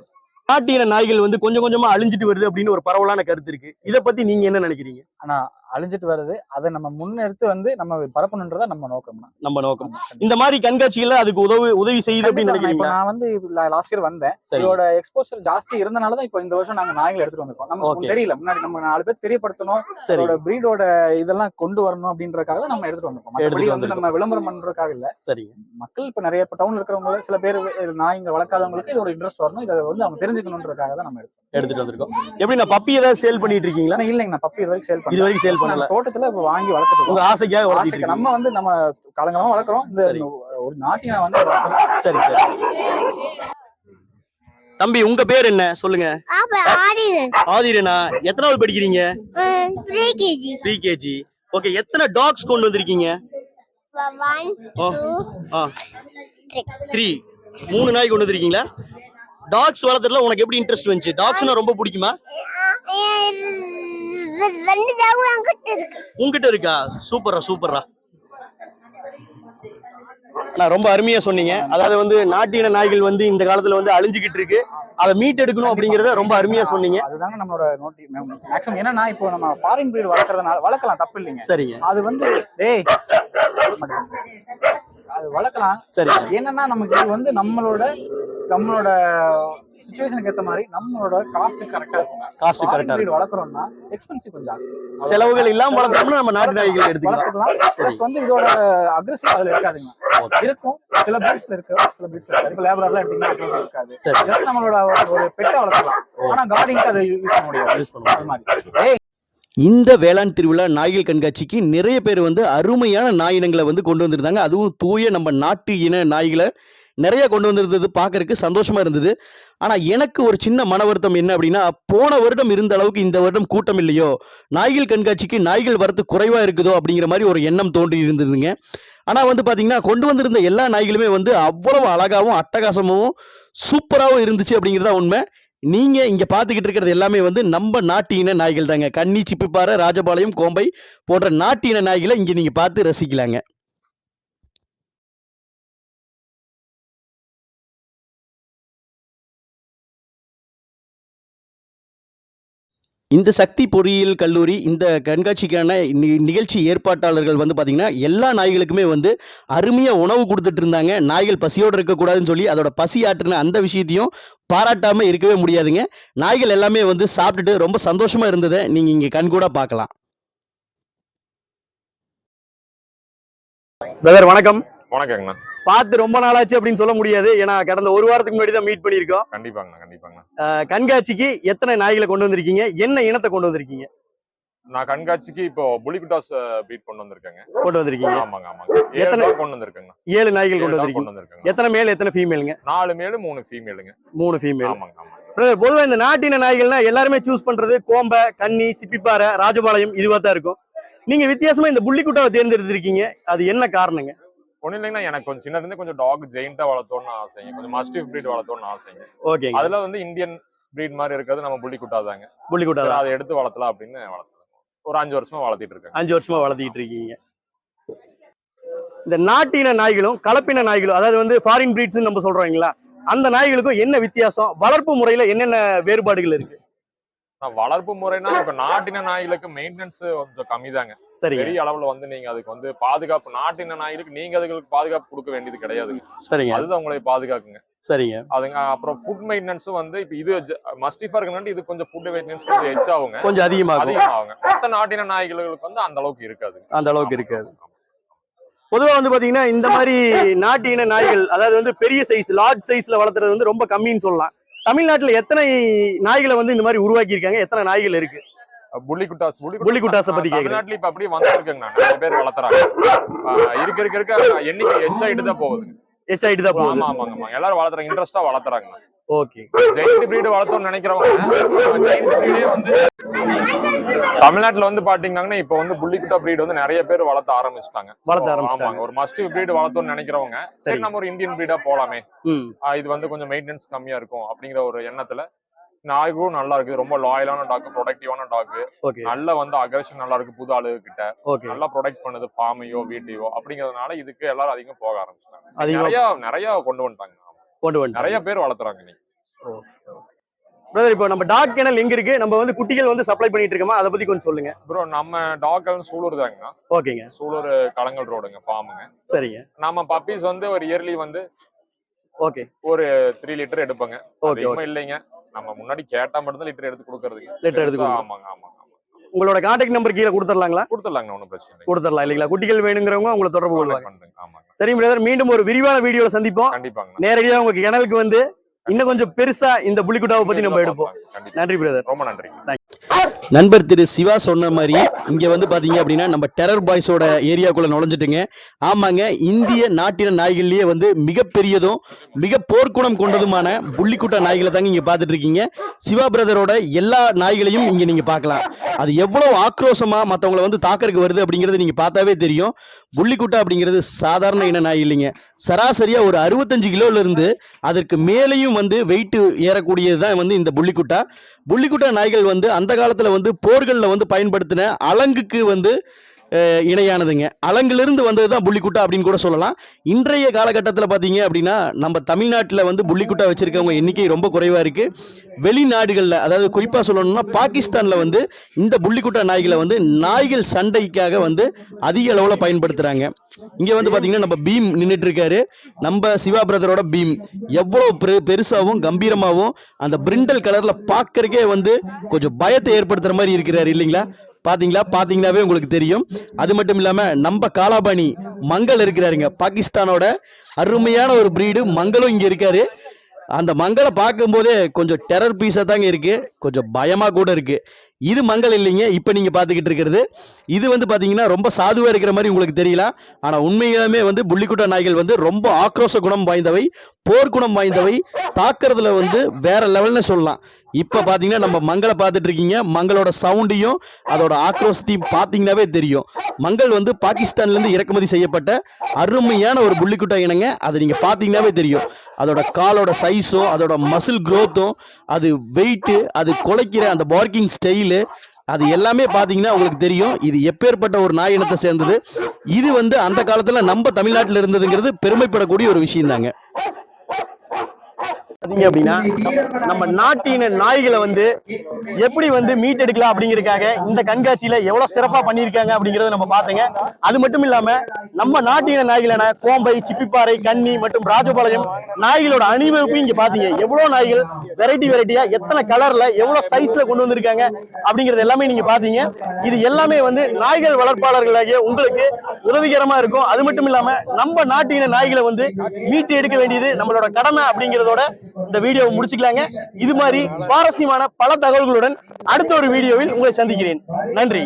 நாட்டின நாய்கள் வந்து கொஞ்சம் கொஞ்சமா அழிஞ்சிட்டு வருது அப்படின்னு ஒரு பரவலான கருத்து இருக்கு. இத பத்தி நீங்க என்ன நினைக்கிறீங்க?
ஆனா அழிஞ்சிட்டு வருது. அதை நம்ம முன்னெடுத்து வந்து நம்ம பரப்பணுன்றதா நம்ம நோக்கம்னா
நம்ம நோக்கம். இந்த மாதிரி கண்காட்சிகள்ல அதுக்கு உதவி உதவி செய்யுது அப்படின்னு
கண்டிப்பா,
நினைக்கிறீங்களா?
நான் வந்து லாஸ்ட் இயர் வந்தேன்.
சரி.
இதோட எக்ஸ்போசர் ஜாஸ்தி இருந்தனால தான் இப்போ இந்த வருஷம் நாங்க நாய்கள் எடுத்துட்டு வந்திருக்கோம். நமக்கு தெரியல. முன்னாடி நம்ம நாலு பேர் தெரியப்படுத்தணும்.
சரி.
அதோட பிரீடோட இதெல்லாம் கொண்டு வரணும் அப்படின்றதுக்காக தான் நம்ம எடுத்துட்டு வந்திருக்கோம். மற்றபடி வந்து. நம்ம விளம்பரம் பண்றதுக்காக இல்ல.
சரிங்க
மக்கள் இப்ப நிறைய இப்ப டவுன்ல இருக்கிறவங்க சில பேர் நாய்ங்க வளர்க்காதவங்களுக்கு இதோட இன்ட்ரெஸ்ட் வரணும். இதை வந்து அவங்க தெரிஞ்சுக்கணுன்றதுக்காக தான் நம்ம
எடுத்துட்டு வந்திருக்கோம். எப்படி நான் பப்பி ஏதாவது சேல் பண்ணிட்டு இருக்கீங்களா?
இல்லைங்க நான் பப்பி இது வரைக்கும் சேல்
இது வரைக்கும் சேல் பண்ணல
நம்ம தோட்டத்துல இப்ப வாங்கி வளர்த்துட்டு
உங்க ஆசைக்காக
ஆசைக்கு. நம்ம வந்து நம்ம காலங்காலமா வளர்க்குறோம். இந்த
சரி.
ஒரு நாட்டினை வந்து.
சரி சரி. தம்பி உங்க பேர் என்ன? சொல்லுங்க. ஆதிரனா. எத்தனாவது படிக்கிறீங்க?
ப்ரீ கேஜி
ஓகே எத்தனை டாக்ஸ் கொண்டு வந்திருக்கீங்க? த்ரீ மூணு நாய் கொண்டு வந்திருக்கீங்களா? டாக்ஸ் வளர்த்துறதுல உனக்கு எப்படி இன்ட்ரெஸ்ட் வந்துச்சு? டாக்ஸ்னா ரொம்ப பிடிக்குமா?
ரெண்டு ஜாகும் அங்கிட்ட இருக்கு.
உங்ககிட்ட இருக்கா? சூப்பரா சூப்பரா நான் ரொம்ப அருமையா சொன்னீங்க. அதாவது வந்து நாட்டின நாய்கள் வந்து இந்த காலத்துல வந்து அழிஞ்சுகிட்டு இருக்கு. அதை மீட் எடுக்கணும் அப்படிங்கறத ரொம்ப அருமையா சொன்னீங்க.
அதுதாங்க நம்மளோட நோட்டி மேக்ஸிமம் என்னன்னா இப்போ நம்ம ஃபாரின் பிரீட் வளர்க்கறதுனால வளர்க்கலாம் தப்பு இல்லைங்க.
சரிங்க.
அது வந்து டேய் அது வளர்க்கலாம்.
சரிங்க
என்னன்னா நமக்கு இது வந்து நம்மளோட நம்மளோட சுச்சுவேஷனுக்கு ஏத்த மாதிரி நம்மளோட காஸ்ட் கரெக்டா இருக்கும்.
காஸ்ட் கரெக்டா
பிரீட்
இருக்கு
வளர்க்குறோம்னா எக்ஸ்பென்சிவ் கொஞ்சம் ஜாஸ்தி.
செலவுகள் இல்லாம வளர்த்தோம்னா நம்ம நாட்டு நாய்கள் எடுத்துக்கலாம்.
ப்ளஸ் வந்து இதோட அக்ரெசிவ் அதுல இருக்காதுங்க. இருக்கும். சில பிரீட்ஸ்ல இருக்கு. சில பிரீட்ஸ்ல இருக்காது. இப்போ லேபர்லாம் எடுத்தீங்கன்னா இருக்காது.
சரி.
ஜஸ்ட் நம்மளோட ஒரு பெட்டை வளர்க்கலாம் ஆனா கார்டிங்க்கு அதை யூஸ் பண்ண முடியாது.
யூஸ் பண்ணுவோம்
அது மாதிரி.
இந்த வேளாண் திருவிழா நாய்கள் கண்காட்சிக்கு நிறைய பேர் வந்து அருமையான நாய் இனங்களை வந்து கொண்டு வந்திருந்தாங்க. அதுவும் தூய நம்ம நாட்டு இன நாய்களை நிறைய கொண்டு வந்திருந்தது பார்க்கறதுக்கு சந்தோஷமா இருந்தது. ஆனால் எனக்கு ஒரு சின்ன மன வருத்தம் என்ன அப்படின்னா போன வருடம் இருந்த அளவுக்கு இந்த வருடம் கூட்டம் இல்லையோ? நாய்கள் கண்காட்சிக்கு நாய்கள் வரத்து குறைவாக இருக்குதோ? அப்படிங்கிற மாதிரி ஒரு எண்ணம் தோன்றி இருந்ததுங்க. ஆனால் வந்து பார்த்தீங்கன்னா கொண்டு வந்திருந்த எல்லா நாய்களுமே வந்து அவ்வளவு அழகாகவும் அட்டகாசமாகவும் சூப்பராகவும் இருந்துச்சு அப்படிங்கிறதா உண்மை. நீங்க இங்க பாத்துக்கிட்டு இருக்கிறது எல்லாமே வந்து நம்ம நாட்டு இன நாய்கள் தாங்க கன்னி சிப்பிப்பாறை ராஜபாளையம் கோம்பை போன்ற நாட்டு இன நாய்களை இங்க நீங்க பார்த்து ரசிக்கலாங்க. இந்த சக்தி பொறியியல் கல்லூரி இந்த கண்காட்சிக்கான நிகழ்ச்சி ஏற்பாட்டாளர்கள் வந்து பார்த்திங்கன்னா எல்லா நாய்களுக்குமே வந்து அருமையாக உணவு கொடுத்துட்டு இருந்தாங்க. நாய்கள் பசியோடு இருக்கக்கூடாதுன்னு சொல்லி அதோட பசி ஆற்றின அந்த விஷயத்தையும் பாராட்டாமல் இருக்கவே முடியாதுங்க. நாய்கள் எல்லாமே வந்து சாப்பிட்டுட்டு ரொம்ப சந்தோஷமாக இருந்ததை நீங்கள் இங்கே கண்கூட பார்க்கலாம். பிரதர் வணக்கம்.
வணக்கங்கண்ணா.
பார்த்து ரொம்ப நாளாச்சு அப்படின்னு சொல்ல முடியாது. ஏன்னா கடந்த ஒரு வாரத்துக்கு முன்னாடி தான் மீட் பண்ணியிருக்கோம்.
கண்டிப்பாங்கண்ணா
அஹ் கண்காட்சிக்கு எத்தனை நாய்களை கொண்டு வந்திருக்கீங்க? என்ன இனத்தை கொண்டு வந்திருக்கீங்க?
நான் கண்காட்சிக்கு இப்போ புலிகுட்டாஸ் பீட் கொண்டு வந்திருக்கேங்க.
கொண்டு வந்திருக்கீங்க.
ஆமாங்க ஆமாங்க.
எத்தனை-
கொண்டு வந்திருக்கேங்க.
ஏழு நாய்கள் கொண்டு வந்திருக்கீங்க. எத்தனை மேல் எத்தனை ஃபீமேலுங்க
நாலு மேலு மூணு ஃபீமேலுங்க
மூணு ஃபீமேல்
ஆமாங்க ஆமாங்க.
பொதுவாக இந்த நாட்டின நாய்கள்னா எல்லாருமே சூஸ் பண்றது கோம்பை கன்னி சிப்பிப்பாறை ராஜபாளையம் இதுவா தான் இருக்கும். நீங்க வித்தியாசமா இந்த புள்ளிக்குட்டாவை தேர்ந்தெடுத்திருக்கீங்க. அது என்ன காரணங்க?
ஒன்றும் இல்லைங்கண்ணா எனக்கு கொஞ்சம் சின்னதுல இருந்து கொஞ்சம் டாக் ஜெயிண்டா வளர்த்தோம்னு ஆசைங்க. கொஞ்சம் மஸ்டிஃப் பிரீட் வளர்த்தோம்னு ஆசைங்க.
ஓகேங்க.
அதுல வந்து இந்தியன் பிரீட் மாதிரி இருக்கிறது நம்ம புலிகுட்டா தாங்க
புள்ளிக்குட்டா
சரி,
தான்
அதை எடுத்து வளர்த்தலாம் அப்படின்னு வளர்த்தேன் ஒரு அஞ்சு வருஷமா வளர்த்திட்டு இருக்கேன்
அஞ்சு வருஷமா வளர்த்திட்டு இருக்கீங்க. இந்த நாட்டின நாய்களும் கலப்பின நாய்களும் அதாவது வந்து ஃபாரின் பிரீட்ஸ் நம்ம சொல்றோங்களா அந்த நாய்களுக்கும் என்ன வித்தியாசம்? வளர்ப்பு முறையில என்னென்ன வேறுபாடுகள் இருக்கு?
வளர்ப்பு முறைனா இப்ப நாட்டின நாய்களுக்கு மெயின்டெனன்ஸ் கொஞ்சம் கம்மி தாங்க பெரிய அளவுல வந்து நீங்க அதுக்கு வந்து பாதுகாப்பு நாட்டின நாய்களுக்கு நீங்க அதுகளுக்கு பாதுகாப்பு கொடுக்க வேண்டியது கிடையாதுங்க
சரிங்க.
அதுதான் உங்களை பாதுகாக்குங்க.
சரிங்க.
அதுங்க அப்புறம் ஃபுட் மெயின்டெனன்ஸும் வந்து இப்போ இது மஸ்டிஃபா இருக்கனால இது கொஞ்சம் ஃபுட் மெயின்டெனன்ஸ் கொஞ்சம் எச் ஆகுங்க.
கொஞ்சம் அதிகமாகும்.
அதிகமாகுங்க. மற்ற நாட்டின நாய்களுக்கு வந்து அந்த அளவுக்கு இருக்காது
அந்த அளவுக்கு இருக்காது. பொதுவா வந்து பாத்தீங்கன்னா இந்த மாதிரி நாட்டின நாய்கள் அதாவது வந்து பெரிய சைஸ் லார்ஜ் சைஸ்ல வளர்த்துறது வந்து ரொம்ப கம்மின்னு சொல்லலாம். தமிழ்நாட்டுல எத்தனை நாய்களை வந்து இந்த மாதிரி உருவாக்கி இருக்காங்க எத்தனை நாய்கள் இருக்கு?
புள்ளிக்குட்டாஸ்
புள்ளிக்குட்டாஸை பத்தி.
தமிழ்நாட்டுல இப்ப அப்படியே வந்துருக்குங்க நிறைய பேர் வளர்த்துறாங்க. இருக்க இருக்க இருக்க. எண்ணிக்கை எச் ஆயிட்டு தான் போகுதுங்க.
எச் ஆயிட்டு தான்
ஆமா ஆமாங்க ஆமா எல்லாரும் வளர்த்துறாங்க. இன்ட்ரெஸ்டா வளர்த்துறாங்க
ஓகே
ஜெயிண்ட் பிரீடு வளர்த்தோம்னு நினைக்கிறவங்க ஜெயிண்ட் பிரீடே வந்து தமிழ்நாட்டுல வந்து பாத்தீங்கன்னா இப்ப வந்து புள்ளிக்குட்டா பிரீடு வந்து நிறைய பேர் வளர்த்த ஆரம்பிச்சிட்டாங்க.
வளர்த்த ஆரம்பிச்சிட்டாங்க.
ஒரு மஸ்டிவ் பிரீடு வளர்த்தோம்னு நினைக்கிறவங்க
சரி.
நம்ம ஒரு இந்தியன் பிரீடா போலாமே. இது வந்து கொஞ்சம் மெயின்டெனன்ஸ் கம்மியா இருக்கும் அப்படிங்கிற ஒரு எண்ணத்துல நாய்களும் நல்லா இருக்கு. ரொம்ப லாயலான டாக் ப்ரொடக்டிவான டாக் நல்ல வந்து அக்ரஷன் நல்லா இருக்கு புது ஆளு கிட்ட நல்லா ப்ரொடெக்ட் பண்ணுது ஃபார்மையோ வீட்டையோ அப்படிங்கறதுனால இதுக்கு எல்லாரும் அதிகம் போக ஆரம்பிச்சிட்டாங்க. நிறைய நிறைய கொண்டு வந்துட்டாங்க.
கொண்டு வந்து
நிறைய பேர் வளர்த்துறாங்க இன்னைக்கு.
பிரதர் இப்போ நம்ம டாக் கேனல் எங்க இருக்கு? நம்ம வந்து குட்டிகள் வந்து சப்ளை பண்ணிட்டு இருக்கோமா? அதை பத்தி கொஞ்சம் சொல்லுங்க.
ப்ரோ நம்ம டாக் சூலூர் தாங்க.
ஓகேங்க
சூலூர் களங்கல் ரோடுங்க ஃபார்முங்க
சரிங்க.
நம்ம பப்பீஸ் வந்து ஒரு இயர்லி வந்து
ஓகே
ஒரு த்ரீ லிட்டர் எடுப்போங்க.
ஓகே
அதிகமா இல்லைங்க. நம்ம முன்னாடி கேட்டா மட்டும் லிட்டர் எடுத்து கொடுக்கறதுங்க
லிட்டர் எடுத்து.
ஆமாங்க ஆமாங்க
உங்களோட கான்டாக்ட் நம்பர் கீழே கொடுத்துடலாங்களா?
கொடுத்துடலாங்க ஒன்றும் பிரச்சனை இல்லை
கொடுத்துடலாம் இல்லைங்களா? குட்டிகள் வேணுங்கிறவங்க உங்களை தொடர்பு கொள்வாங்க.
ஆமாங்க.
சரி பிரதர் மீண்டும் ஒரு விரிவான வீடியோல சந்திப்போம்.
கண்டிப்பாங்க.
நேரடியா உங்க கிணலுக்கு வந்து இன்னும் கொஞ்சம் பெருசா இந்த புலிக்குட்டாவை பத்தி நம்ம எடுப்போம். நன்றி பிரதர்.
ரொம்ப நன்றி
நண்பர் திரு சிவா சொன்ன மாதிரி இங்க வந்து பாத்தீங்க அப்படின்னா நம்ம டெரர் பாய்ஸோட ஏரியாக்குள்ள நுழைஞ்சிட்டுங்க. ஆமாங்க இந்திய நாட்டின நாய்கள்லயே வந்து மிகப்பெரியதும் மிக போர்க்குணம் கொண்டதுமான புள்ளிக்குட்டா நாய்களை தாங்க இங்க பாத்துட்டு இருக்கீங்க சிவா பிரதரோட எல்லா நாய்களையும் இங்க நீங்க பார்க்கலாம் அது எவ்வளவு ஆக்ரோஷமா மத்தவங்களை வந்து தாக்கறதுக்கு வருது அப்படிங்கறது நீங்க பார்த்தாவே தெரியும். புள்ளிக்குட்டா அப்படிங்கிறது சாதாரண இன நாய் இல்லைங்க. சராசரியா ஒரு அறுபத்தஞ்சு கிலோல இருந்து அதற்கு மேலேயும் வந்து வெயிட் ஏறக்கூடியது தான் வந்து இந்த புள்ளிக்குட்டா. புள்ளிக்குட்டா நாய்கள் வந்து அந்த காலத்தில் வந்து போர்களில் வந்து பயன்படுத்தின அலங்குக்கு வந்து இணையானதுங்க. அலங்கிலிருந்து வந்தது தான் புள்ளிக்குட்டா அப்படின்னு கூட சொல்லலாம். இன்றைய காலகட்டத்தில் பார்த்தீங்க அப்படின்னா நம்ம தமிழ்நாட்டில் வந்து புள்ளிக்குட்டா வச்சுருக்கவங்க எண்ணிக்கை ரொம்ப குறைவாக இருக்குது வெளிநாடுகளில் அதாவது குறிப்பாக சொல்லணும்னா பாகிஸ்தானில் வந்து இந்த புள்ளிக்குட்டா நாய்களை வந்து நாய்கள் சண்டைக்காக வந்து அதிக அளவில் பயன்படுத்துகிறாங்க இங்கே வந்து பார்த்தீங்கன்னா நம்ம பீம் நின்றுட்டுருக்காரு நம்ம சிவா பிரதரோட பீம். எவ்வளோ பெரு பெருசாகவும் கம்பீரமாகவும் அந்த பிரிண்டல் கலரில் பார்க்கறக்கே வந்து கொஞ்சம் பயத்தை ஏற்படுத்துகிற மாதிரி இருக்கிறாரு இல்லைங்களா? பாத்தீங்களா? பாத்தீங்கன்னாவே உங்களுக்கு தெரியும். அது மட்டும் இல்லாம நம்ம காலாபாணி மங்கள் இருக்கிறாருங்க. பாகிஸ்தானோட அருமையான ஒரு பிரீடு மங்களும் இங்க இருக்காரு. அந்த மங்களை பார்க்கும்போதே கொஞ்சம் டெரர் பீஸாக தாங்க இருக்குது கொஞ்சம் பயமாக கூட இருக்குது இது மங்கள் இல்லைங்க. இப்போ நீங்கள் பார்த்துக்கிட்டு இருக்கிறது. இது வந்து பார்த்தீங்கன்னா ரொம்ப சாதுவாக இருக்கிற மாதிரி உங்களுக்கு தெரியல. ஆனால் உண்மையிலுமே வந்து புள்ளிக்குட்டா நாய்கள் வந்து ரொம்ப ஆக்ரோஷ குணம் வாய்ந்தவை போர்க்குணம் வாய்ந்தவை. தாக்குறதுல வந்து வேற லெவல்னு சொல்லலாம். இப்போ பார்த்தீங்கன்னா நம்ம மங்களை பார்த்துட்டு இருக்கீங்க. மங்களோட சவுண்டையும் அதோட ஆக்ரோஷத்தையும் பார்த்தீங்கன்னாவே தெரியும். மங்கள் வந்து பாகிஸ்தான்லேருந்து இறக்குமதி செய்யப்பட்ட அருமையான ஒரு புள்ளிக்குட்டா இனங்க. அதை நீங்கள் பார்த்தீங்கன்னாவே தெரியும். அதோட காலோட சைஸும் அதோட மசில் க்ரோத்தும் அது வெயிட்டு அது குலைக்கிற அந்த பார்க்கிங் ஸ்டைலு அது எல்லாமே பார்த்தீங்கன்னா உங்களுக்கு தெரியும். இது எப்பேற்பட்ட ஒரு நாய் இனத்தை சேர்ந்தது. இது வந்து அந்த காலத்தில் நம்ம தமிழ்நாட்டில் இருந்ததுங்கிறது பெருமைப்படக்கூடிய ஒரு விஷயம் தாங்க பாத்தீங்க அப்படின்னா நம்ம நாட்டின நாய்களை வந்து எப்படி வந்து மீட் எடுக்கலாம் அப்படிங்கறதுக்காக இந்த கண்காட்சியில எவ்வளவு சிறப்பா பண்ணியிருக்காங்க அப்படிங்கறத நம்ம பார்த்தோங்க. அது மட்டும் இல்லாம நம்ம நாட்டின நாய்களான கோம்பை சிப்பிப்பாறை கன்னி மற்றும் ராஜபாளையம் நாய்களோட அணிவகுப்பு இங்க பாத்தீங்க எவ்வளவு நாய்கள் வெரைட்டி வெரைட்டியா எத்தனை கலர்ல எவ்வளவு சைஸ்ல கொண்டு வந்திருக்காங்க அப்படிங்கறது எல்லாமே நீங்க பாத்தீங்க இது எல்லாமே வந்து நாய்கள் வளர்ப்பாளர்களாகிய உங்களுக்கு உதவிகரமா இருக்கும். அது மட்டும் இல்லாம நம்ம நாட்டின நாய்களை வந்து மீட்டு எடுக்க வேண்டியது நம்மளோட கடமை அப்படிங்கறதோட இந்த வீடியோவை முடிச்சுக்கலாங்க. இது மாதிரி சுவாரஸ்யமான பல தகவல்களுடன் அடுத்த ஒரு வீடியோவில் உங்களை சந்திக்கிறேன். நன்றி.